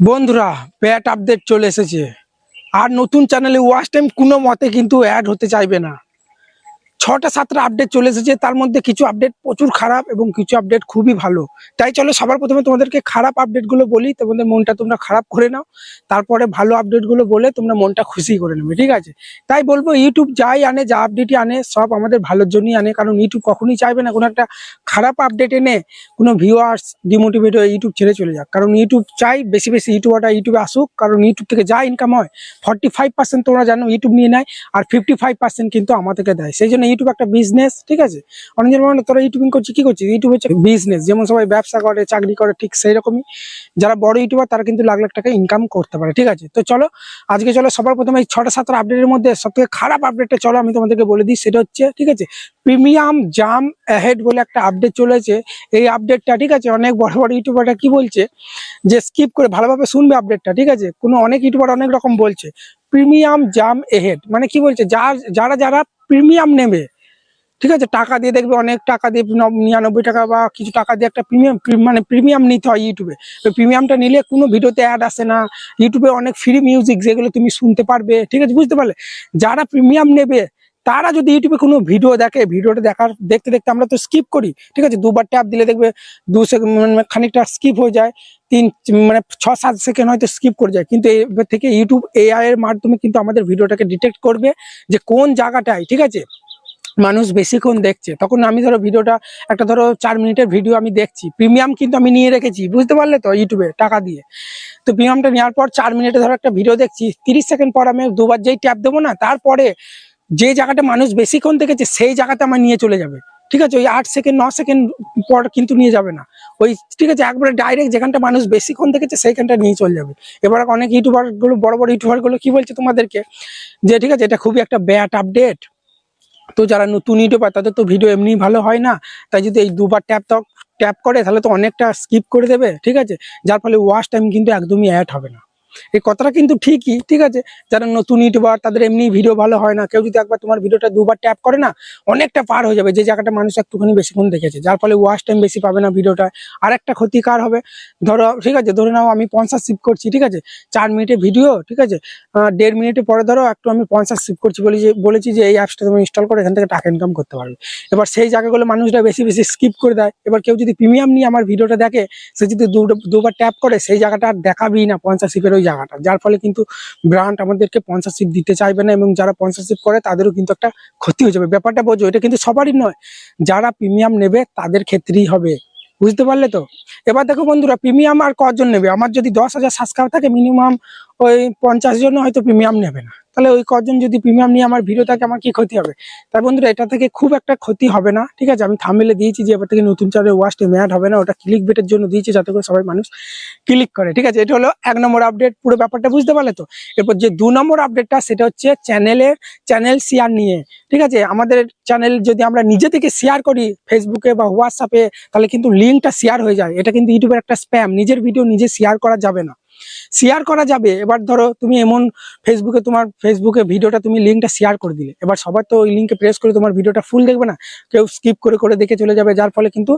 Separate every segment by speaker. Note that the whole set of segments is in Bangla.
Speaker 1: বন্ধুরা ব্যাট আপডেট চলে এসেছে। আর নতুন চ্যানেলে ওয়াচ টাইম কোনো মতে কিন্তু অ্যাড হতে চাইবে না। ছটা সাতটা আপডেট চলে এসেছে, তার মধ্যে কিছু আপডেট প্রচুর খারাপ এবং কিছু আপডেট খুবই ভালো। তাই চলো সবার প্রথমে তোমাদেরকে খারাপ আপডেটগুলো বলি, তোমাদের মনটা তোমরা খারাপ করে নাও, তারপরে ভালো আপডেটগুলো বলে তোমরা মনটা খুশি করে নেবে, ঠিক আছে? তাই বলব ইউটিউব যাই আনে, যা আপডেটই আনে, সব আমাদের ভালোর জন্যই আনে, কারণ ইউটিউব কখনোই চাইবে না কোনো একটা খারাপ আপডেট এনে কোনো ভিউয়ার্স ডিমোটিভেট হয়ে ইউটিউব ছেড়ে চলে যাক। কারণ ইউটিউব চাই বেশি বেশি ইউটিউবারটা ইউটিউবে আসুক, কারণ ইউটিউব থেকে যা ইনকাম হয় ফর্টি ফাইভ পার্সেন্ট তোমরা জানো ইউটিউব নিয়ে নেয়, আর ফিফটি ফাইভ পার্সেন্ট কিন্তু আমাদেরকে দেয়। সেই জন্য ইউটিউব একটা বিজনেস ঠিক আছে? অনেকজন মানে তোরা ইউটিউবিং করছিস, কি করছিস? ইউটিউব হচ্ছে বিজনেস যেমন সবাই ব্যবসা করে, চাকরি করে, ঠিক সেই রকমই যারা বড় ইউটিউবার তারা কিন্তু লাখ লাখ টাকা ইনকাম করতে পারে, ঠিক আছে? তো চলো, আজকে চলো, সবার প্রথমে এই ছটা সাতটা আপডেটের মধ্যে সব থেকে খারাপ আপডেটটা চলো, আমি তোমাদেরকে বলে দিই, সেটা হচ্ছে, ঠিক আছে? প্রিমিয়াম জাম অ্যাহেড বলে একটা আপডেট চলেছে। এই আপডেটটা ঠিক আছে? অনেক বড় বড় ইউটিউবাররা কি বলছে? যে স্কিপ করে ভালোভাবে শুনবে আপডেটটা ঠিক আছে? কোনো অনেক ইউটিউবার অনেক রকম বলছে প্রিমিয়াম জাম এহেড মানে কি বলছে? যার, যারা যারা প্রিমিয়াম নেবে। ঠিক আছে? টাকা দিয়ে দেখবে অনেক টাকা দিয়ে নিরানব্বই টাকা বা কিছু টাকা দিয়ে একটা প্রিমিয়াম মানে প্রিমিয়াম নিতে হয় ইউটিউবে তো প্রিমিয়ামটা নিলে কোনো ভিডিওতে অ্যাড আসে না। ইউটিউবে অনেক ফ্রি মিউজিক যেগুলো তুমি শুনতে পারবে। ঠিক আছে? বুঝতে পারলে? যারা প্রিমিয়াম নেবে তারা যদি ইউটিউবে কোনো ভিডিও দেখে, ভিডিওটা দেখার, দেখতে দেখতে আমরা তো স্কিপ করি, ঠিক আছে? দুবার ট্যাপ দিলে দেখবে দু সেকেন্ড মানে খানিকটা স্কিপ হয়ে যায়, তিন মানে ছ, সাত সেকেন্ড হয়তো স্কিপ করে যায়। কিন্তু এবার থেকে ইউটিউব এআই এর মাধ্যমে কিন্তু আমাদের ভিডিওটাকে ডিটেক্ট করবে যে কোন জায়গাটায়, ঠিক আছে? মানুষ বেশিক্ষণ দেখছে। তখন আমি ধরো ভিডিওটা, একটা ধরো চার মিনিটের ভিডিও আমি দেখছি। প্রিমিয়াম কিন্তু আমি নিয়ে রেখেছি, বুঝতে পারলে তো ইউটিউবে টাকা দিয়ে। তো প্রিমিয়ামটা নেওয়ার পর চার মিনিটে ধরো একটা ভিডিও দেখছি, তিরিশ সেকেন্ড পর আমি দুবার যেই ট্যাপ দেবো না, তারপরে যে জায়গাটা মানুষ বেশিক্ষণ দেখেছে, সেই জায়গাতে আমার নিয়ে চলে যাবে। ঠিক আছে? ওই আট সেকেন্ড, ন সেকেন্ড পর কিন্তু নিয়ে যাবে না। ওই, ঠিক আছে? একবারে ডাইরেক্ট যেখানটা মানুষ বেশিক্ষণ দেখেছে, সেইখানটা নিয়ে চলে যাবে। এবার অনেক ইউটিউবারগুলো বড় বড় ইউটিউবারগুলো কি বলছে তোমাদেরকে? যে, ঠিক আছে? এটা খুবই একটা ব্যাড আপডেট তো যারা নতুন ইউটিউবার, তাদের তো ভিডিও এমনি ভালো হয় না। তাই যদি এই দুবার ট্যাপ ট্যাপ করে, তাহলে তো অনেকটা স্কিপ করে দেবে, ঠিক আছে? যার ফলে ওয়াচ টাইম কিন্তু একদমই অ্যাড হবে না। এই কথাটা কিন্তু ঠিকই, ঠিক আছে? যারা নতুন ইউটিউবার, তাদের এমনি ভিডিও ভালো হয় না, কেউ যদি একবার তোমার ভিডিওটা দুবার ট্যাপ করে না, অনেকটা পার হয়ে যাবে। যে জায়গাটা মানুষ একটুখানি বেশিক্ষণ দেখেছে, যার ফলে ওয়াচ টাইম বেশি পাবে না ভিডিওটা। আর একটা ক্ষতিকার হবে, ধরো, ঠিক আছে, ধরে নাও আমি পঞ্চাশ সিপ করছি, ঠিক আছে? চার মিনিটের ভিডিও, ঠিক আছে? দেড় মিনিটে পরে ধরো, একটু আমি পঞ্চাশ সিপ করছি বলি যে, বলেছি যে, এই অ্যাপসটা তুমি ইনস্টল করে এখান থেকে টাকা ইনকাম করতে পারবে। এবার সেই জায়গাগুলো মানুষরা বেশি বেশি স্কিপ করে দেয়। এবার কেউ যদি প্রিমিয়াম নিয়ে আমার ভিডিওটা দেখে, সে যদি দুবার ট্যাপ করে, সেই জায়গাটা আর দেখাবেই না পঞ্চাশ সিপের ওই জায়গাটা। যার ফলে কিন্তু ব্র্যান্ড আমাদেরকে স্পন্সারশিপ দিতে চাইবে না এবং যারা স্পন্সারশিপ করে তাদেরও কিন্তু একটা ক্ষতি হয়ে যাবে। ব্যাপারটা বোঝো, এটা কিন্তু সবারই নয়। যারা প্রিমিয়াম নেবে তাদের ক্ষেত্রেই হবে। বুঝতে পারলে তো? এবার দেখো বন্ধুরা প্রিমিয়াম আর কজন নেবে? আমার যদি দশ হাজার সাবস্ক্রাইব থাকে মিনিমাম ওই পঞ্চাশ জন হয়তো প্রিমিয়াম নেবে না। তাহলে ওই কজন যদি প্রিমিয়াম নিয়ে আমার ভিডিও থাকে, আমার কি ক্ষতি হবে? তাই বন্ধুরা, এটা থেকে খুব একটা ক্ষতি হবে না, ঠিক আছে? আমি থামেলে দিয়েছি যে, এবার থেকে নতুন চ্যানেল ওয়াস্টে ম্যাড হবে না, ওটা ক্লিক বেটের জন্য দিয়েছি যাতে করে সবাই মানুষ ক্লিক করে, ঠিক আছে? এটা হলো এক নম্বর আপডেট পুরো ব্যাপারটা বুঝতে পারলে তো? এরপর যে দু নম্বর আপডেটটা সেটা হচ্ছে চ্যানেলের চ্যানেল শেয়ার নিয়ে, ঠিক আছে? আমাদের চ্যানেল যদি আমরা নিজে থেকে শেয়ার করি ফেসবুকে বা হোয়াটসঅ্যাপে তাহলে কিন্তু লিঙ্কটা শেয়ার হয়ে যায়। এটা কিন্তু ইউটিউবের একটা স্প্যাম নিজের ভিডিও নিজে শেয়ার করা যাবে না। শেয়ার করা যাবে। এবার ধরো তুমি এমন ফেসবুকে তোমার ফেসবুকে ভিডিওটা তুমি লিঙ্কটা শেয়ার করে দিলে। এবার সবার তো ওই লিঙ্কে প্রেস করে তোমার ভিডিওটা ফুল দেখবে না। কেউ স্কিপ করে করে দেখে চলে যাবে। যার ফলে কিন্তু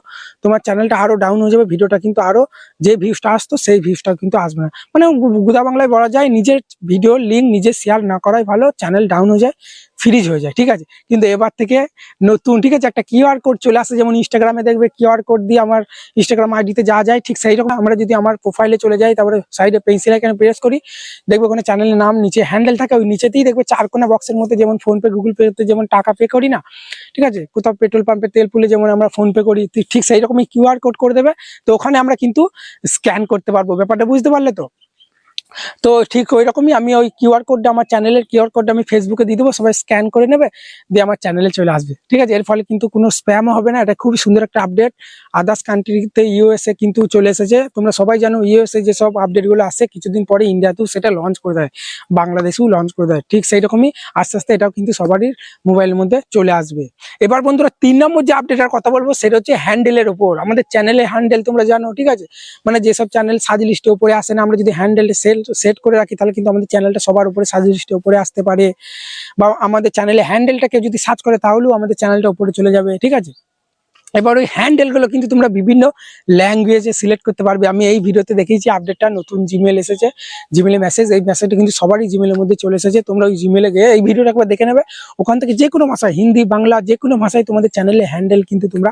Speaker 1: তোমার চ্যানেলটা আরও ডাউন হয়ে যাবে। ভিডিওটা কিন্তু আরও যে ভিউসটা আসতো সেই ভিউসটা কিন্তু আসবে না। মানে গুদা বাংলায় বলা যায়, নিজের ভিডিও লিঙ্ক নিজে শেয়ার না করাই ভালো। চ্যানেল ডাউন হয়ে যায়। ফ্রিজ হয়ে যায়, ঠিক আছে? কিন্তু এবার থেকে নতুন, ঠিক আছে? একটা কিউআর কোড চলে আসে, যেমন ইনস্টাগ্রামে দেখবে কিউআর কোড দিয়ে আমার ইনস্টাগ্রাম আইডিতে যা যায়, ঠিক সেই রকম। আমরা যদি আমার প্রোফাইলে চলে যাই, তারপরে সাইডে পেন্সিল আইকনে প্রেস করি, দেখবে ওখানে চ্যানেলের নাম নিচে হ্যান্ডেল থাকে, ওই নিচেতেই দেখবে চার কোনা বক্সের মধ্যে যেমন ফোন পে গুগল পে তে যেমন টাকা পে করি না, ঠিক আছে? কোথাও পেট্রোল পাম্পে তেল পুলে যেমন আমরা ফোনপে করি, ঠিক সেই রকমই কিউআর কোড করে দেবে, তো ওখানে আমরা কিন্তু স্ক্যান করতে পারব। ব্যাপারটা বুঝতে পারলে তো? তো ঠিক ওই রকমই আমি ওই কিউআর কোডটা আমার চ্যানেলের কিউআর কোডটা আমি ফেসবুকে দিয়ে দেবো, সবাই স্ক্যান করে নেবে, দিয়ে আমার চ্যানেলে চলে আসবে। ঠিক আছে? এর ফলে কিন্তু কোনো স্প্যামও হবে না। এটা খুবই সুন্দর একটা আপডেট আদার্স কান্ট্রিতে ইউএসএ কিন্তু চলে এসেছে। তোমরা সবাই জানো ইউএসএ যেসব আপডেটগুলো আসে, কিছুদিন পরে ইন্ডিয়াতেও সেটা লঞ্চ করে দেয়। বাংলাদেশেও লঞ্চ করে দেয়। ঠিক সেই রকমই আস্তে আস্তে এটাও কিন্তু সবারই মোবাইলের মধ্যে চলে আসবে। এবার বন্ধুরা, তিন নম্বর যে আপডেটের কথা বলব, সেটা হচ্ছে হ্যান্ডেলের ওপর আমাদের চ্যানেলে হ্যান্ডেল তোমরা জানো, ঠিক আছে? মানে যেসব চ্যানেল সাজ লিস্টের উপরে আসে না, আমরা যদি হ্যান্ডেলটা সেল সেট করে রাখি, তাহলে কিন্তু আমাদের চ্যানেলটা সবার উপরে সাজেস্টে উপরে আসতে পারে। বা আমাদের চ্যানেলে হ্যান্ডেলটা কেউ যদি সার্চ করে, তাহলেও আমাদের চ্যানেলটা উপরে চলে যাবে, ঠিক আছে? এবার ওই হ্যান্ডেলগুলো কিন্তু তোমরা বিভিন্ন ল্যাঙ্গুয়েজে সিলেক্ট করতে পারবে। আমি এই ভিডিওতে দেখিয়েছি আপডেটটা নতুন জিমেল এসেছে। জিমেলে মেসেজ এই মেসেজটা কিন্তু সবারই জিমেলের মধ্যে চলে এসেছে। তোমরা ওই জিমেলে গিয়ে এই ভিডিওটা একবার দেখে নেবে। ওখান থেকে যে কোনো ভাষায়, হিন্দি, বাংলা, যে কোনো ভাষায় তোমাদের চ্যানেলে হ্যান্ডেল কিন্তু তোমরা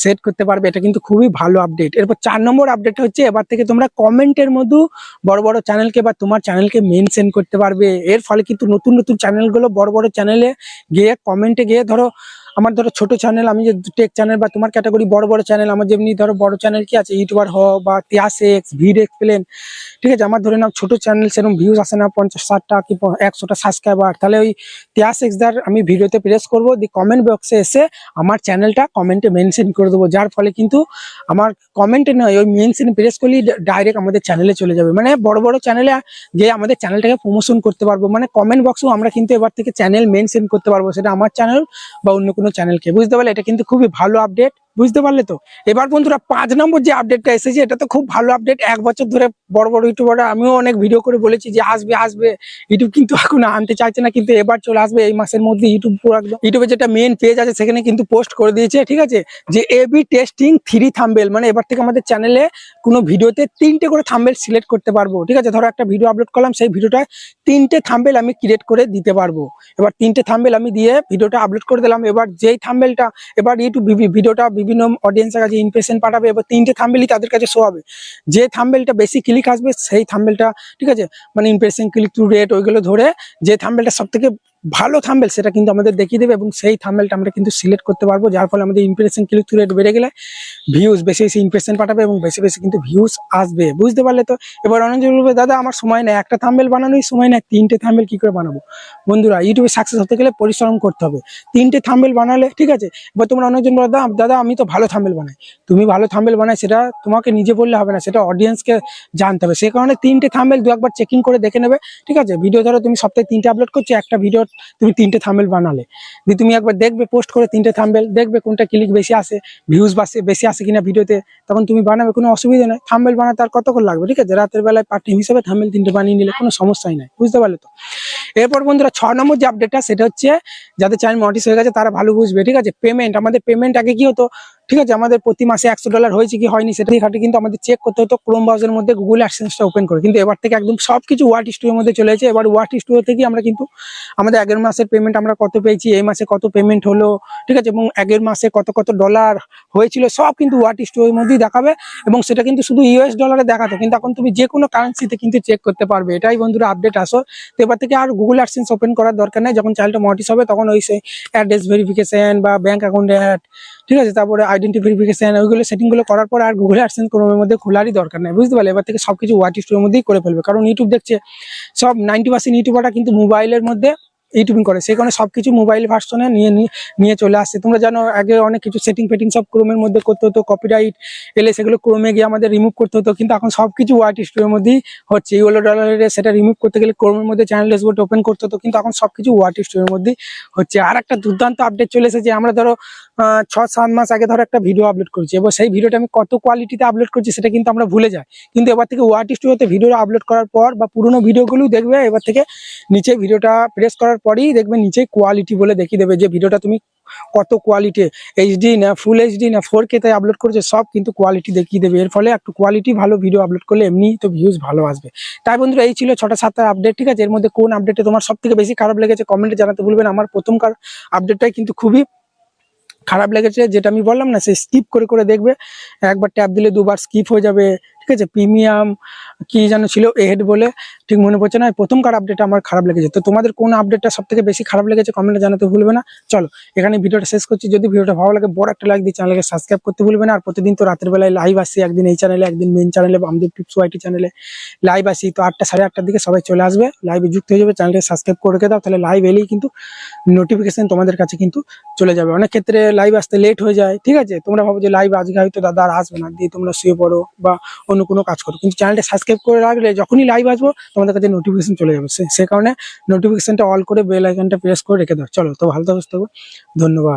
Speaker 1: সেট করতে পারবে। এটা কিন্তু খুবই ভালো আপডেট এরপর চার নম্বর আপডেট হচ্ছে, এবার থেকে তোমরা কমেন্টের মধ্যে বড় বড় চ্যানেলকে বা তোমার চ্যানেলকে মেনশন করতে পারবে। এর ফলে কিন্তু নতুন নতুন চ্যানেলগুলো বড় বড় চ্যানেলে গিয়ে কমেন্টে গিয়ে ধরো আমার ধরো ছোট চ্যানেল আমি যে টেক চ্যানেল বা তোমার ক্যাটাগরি বড় বড় চ্যানেল আমার যেমনি ধরো বড় চ্যানেল কি আছে ইউটিউবার হোক বা তিয়াসেক্স ভিড এক্সপ্লেন ঠিক আছে? আমার ধরে নাও ছোট চ্যানেল সেরকম ভিউজ আসে না, পঞ্চাশ ষাটটা কি একশোটা সাবস্ক্রাইবার তাহলে ওই তিয়াসেক্স দার আমি ভিডিওতে প্রেস করব দি কমেন্ট বক্সে এসে আমার চ্যানেলটা কমেন্টে মেনশন করে দেবো। যার ফলে কিন্তু আমার কমেন্টে নয়, ওই মেনশন প্রেস করলেই ডাইরেক্ট আমাদের চ্যানেলে চলে যাবে। মানে বড় বড় চ্যানেলে গিয়ে আমাদের চ্যানেলটাকে প্রমোশন করতে পারব। মানে কমেন্ট বক্সেও আমরা কিন্তু এবার থেকে চ্যানেল মেনশন করতে পারব, সেটা আমার চ্যানেল বা অন্য কোনো চ্যানেলকে। বুঝতে পারলে এটা কিন্তু খুবই ভালো আপডেট বুঝতে পারলে তো? এবার বন্ধুরা, পাঁচ নম্বর যে আপডেটটা এসেছে, এটা তো খুব ভালো আপডেট এক বছর ধরে বড় বড় ইউটিউবাররা আমিও অনেক ভিডিও করে বলেছি যে, আসবে আসবে। ইউটিউব কিন্তু এখন আনতে চাইছে না, কিন্তু এবার চলে আসবে। এই মাসের মধ্যে ইউটিউব পুরো একদম ইউটিউবে যেটা মেন পেজ আছে, সেখানে কিন্তু পোস্ট করে দিয়েছে, ঠিক আছে? যে এবি টেস্টিং থ্রি থাম্বেল মানে এবার থেকে আমাদের চ্যানেলে কোনো ভিডিওতে তিনটে করে থাম্বেল সিলেক্ট করতে পারব, ঠিক আছে? ধরো একটা ভিডিও আপলোড করলাম, সেই ভিডিওটা তিনটে থাম্বেল আমি ক্রিয়েট করে দিতে পারব। এবার তিনটে থাম্বেল আমি দিয়ে ভিডিওটা আপলোড করে দিলাম। এবার যেই থাম্বেলটা এবার ইউটিউব ভিডিওটা বিভিন্ন অডিয়েন্সের কাছে ইমপ্রেশন পাঠাবে এবার তিনটে থাম্বেলই তাদের কাছে শো হবে। যে থাম্বেলটা বেশি ক্লিক আসবে, সেই থাম্বেলটা ঠিক আছে? মানে ইমপ্রেশন ক্লিক টু রেট ওইগুলো ধরে যে থাম্বেলটা সব থেকে ভালো থাম্বেল সেটা কিন্তু আমাদের দেখিয়ে দেবে এবং সেই থাম্বেলটা আমরা কিন্তু সিলেক্ট করতে পারব, যার ফলে আমাদের ইমপ্রেশন ক্লিক রেট বেড়ে গেলে ভিউজ বেশি বেশি ইমপ্রেশন পাঠাবে এবং বেশি বেশি কিন্তু ভিউজ আসবে, বুঝতে পারলে তো? এবার অনেকজন বলবে, দাদা, আমার সময় নেই, একটা থাম্বেল বানানোই সময় নেই, তিনটে থাম্বেল কি করে বানাবো? বন্ধুরা ইউটিউবে সাকসেস হতে গেলে পরিশ্রম করতে হবে। তিনটে থাম্বেল বানালে, ঠিক আছে? এবার তোমরা অনেকজন বলো, দাদা দাদা, আমি তো ভালো থাম্বেল বানাই। তুমি ভালো থাম্বেল বানাই, সেটা তোমাকে নিজে বললে হবে না, সেটা অডিয়েন্সকে জানতে হবে। সেই কারণে তিনটে থাম্বেল দু একবার চেকিং করে দেখে নেবে, ঠিক আছে? ভিডিও ধরো, তুমি সপ্তাহে তিনটে আপলোড করছ, একটা ভিডিও তুমি তিনটে থাম্বেল বানালে। দিয়ে তুমি একবার দেখবে পোস্ট করে তিনটে থাম্বেল দেখবে কোনটা ক্লিক বেশি আসে ভিউজ বাসে, বেশি আসে কিনা ভিডিওতে, তখন তুমি বানাবে, কোনো অসুবিধা নেই। থাম্বেল বানাতে আর কতক্ষণ লাগবে? ঠিক আছে? রাতের বেলায় পার্টি হিসাবে থাম্বেল তিনটে বানিয়ে নিলে কোনো সমস্যাই নাই। বুঝতে পারলে তো? এরপর বন্ধুরা ছ নম্বর যে আপডেটটা সেটা হচ্ছে যাদের চ্যানেল মটিস হয়ে গেছে, তারা ভালো বুঝবে, ঠিক আছে? পেমেন্ট আমাদের পেমেন্ট আগে কি হতো? ঠিক আছে? আমাদের প্রতি মাসে একশো ডলার হয়েছে কি হয়নি, সেটা ঘাটে কিন্তু আমাদের চেক করতে হতো ক্রোম ব্রাউজারের মধ্যে গুগল অ্যাডসেন্সটা ওপেন করে। কিন্তু এবার থেকে একদম সবকিছু ওয়াট স্টুডিওর মধ্যে চলে এসেছে। এবার ওয়াট স্টুডিও থেকে আমরা কিন্তু আমাদের আগের মাসের পেমেন্ট আমরা কত পেয়েছি, এই মাসে কত পেমেন্ট হলো, ঠিক আছে? এবং আগের মাসে কত কত ডলার হয়েছিল, সব কিন্তু ওয়াট স্টুডিওর মধ্যেই দেখাবে। এবং সেটা কিন্তু শুধু ইউএস ডলারে দেখাতো। কিন্তু এখন তুমি যে কোনো কারেন্সিতে কিন্তু চেক করতে পারবে। এটাই বন্ধুরা আপডেট আসো তো এবার থেকে আর গুগল অ্যাডসেন্স ওপেন করার দরকার নেই। যখন চ্যানেলটা মটিস হবে, তখন ওই অ্যাড্রেস ভেরিফিকেশন বা ব্যাঙ্ক অ্যাকাউন্ট অ্যাড ঠিক আছে? তারপরে আইডেন্টি ভেরিফিকেশন ওইগুলো সেটিংগুলো করার পর আর গুগল অ্যাডসেন্স কোনো মধ্যে খোলারই দরকার নেই। বুঝতে পারলে? এবার থেকে সবকিছু ওয়াট স্টোরের মধ্যেই করে ফেলবে। কারণ ইউটিউব দেখছে, সব নাইনটি পার্সেন্ট ইউটিউবারটা কিন্তু মোবাইলের মধ্যে ইউটিউবিং করে। সেই কারণে সব কিছু মোবাইল ভার্সনে নিয়ে, নিয়ে- চলে আসছে। তোমরা জানো, আগে অনেক কিছু সেটিং ফেটিং সব ক্রোমের মধ্যে করতে হতো কপিরাইট এলে সেগুলো ক্রোমে গিয়ে আমাদের রিমুভ করতে হতো, কিন্তু এখন সব কিছু ওয়াট স্টোরের মধ্যেই হচ্ছে। ইউলো ডলারে সেটা রিমুভ করতে গেলে ক্রোমের মধ্যে চ্যানেল ড্যাশবোর্ড ওপেন করতে হতো, কিন্তু এখন সবকিছু ওয়াট স্টোরের মধ্যেই হচ্ছে। আর একটা দুর্দান্ত আপডেট চলে এসেছে, আমরা ধরো ছ সাত মাস আগে ধরো একটা ভিডিও আপলোড করছি এবার সেই ভিডিওটা আমি কত কোয়ালিটিতে আপলোড করছি সেটা কিন্তু আমরা ভুলে যাই। কিন্তু এবার থেকে ওয়াট স্টুডিওতে ভিডিও আপলোড করার পর বা পুরোনো ভিডিওগুলো দেখবে, এবার থেকে নিচে ভিডিওটা প্রেস করার পরেই দেখবে নিচে কোয়ালিটি বলে দেখিয়ে দেবে যে ভিডিওটা তুমি কত কোয়ালিটি এইচডি না ফুল এইচডি না ফোর কে তাই আপলোড করেছে, সব কিন্তু কোয়ালিটি দেখিয়ে দেবে। এর ফলে একটু কোয়ালিটি ভালো ভিডিও আপলোড করলে এমনি তো ভিউজ ভালো আসবে। তাই বন্ধুরা, এই ছিল ছটা সাতটা আপডেট ঠিক আছে? এর মধ্যে কোন আপডেটে তোমার সব থেকে বেশি খারাপ লেগেছে কমেন্টে জানাতে ভুলবেন আমার প্রথমকার আপডেটটাই কিন্তু খুবই খারাপ লেগেছে, যেটা আমি বললাম না, সে স্কিপ করে করে দেখবে। একবার ট্যাপ দিলে দুবার স্কিপ হয়ে যাবে। ঠিক আছে প্রিমিয়াম কি যেন ছিল এহেড বলে ঠিক মনে পড়ছে না। প্রথমকার আপডেট আমার খারাপ লেগেছে? তো তোমাদের কোন আপডেটটা সব থেকে বেশি খারাপ লেগেছে কমেন্টে জানাতে ভুলবে না। চলো, এখানে ভিডিওটা শেষ করছি। যদি ভিডিওটা ভালো লাগে, বড় একটা লাইক দিয়ে চ্যানেলকে সাবস্ক্রাইব করতে ভুলবে না। আর প্রতিদিন তো রাতের বেলায় লাইভ আসি একদিন এই চ্যানেলে একদিন মেন চ্যানেলে আমাদের টিপস ওয়াইটি চ্যানেলে লাইভ আসি। তো আটটা সাড়ে আটটার দিকে সবাই চলে আসবে। লাইভে যুক্ত হয়ে যাবে চ্যানেলকে সাবস্ক্রাইব করে দাও। তাহলে লাইভ এলেই কিন্তু নোটিফিকেশন তোমাদের কাছে কিন্তু চলে যাবে। অনেক ক্ষেত্রে লাইভ আসতে লেট হয়ে যায়, ঠিক আছে? তোমরা ভাবো যে লাইভ আজকে হয়তো দাদা আর আসবে না। দিয়ে তোমরা শুয়ে পড়ো বা কোনো কাজ করো। কিন্তু চ্যানেলটা সাবস্ক্রাইব করে রাখলে যখনই লাইভ আসব, তোমাদের কাছে নোটিফিকেশন চলে যাবে। সে- কারণে নোটিফিকেশনটা অল করে বেল আইকনটা প্রেস করে রেখে দাও। চলো, তো ভালো থাকো। ধন্যবাদ।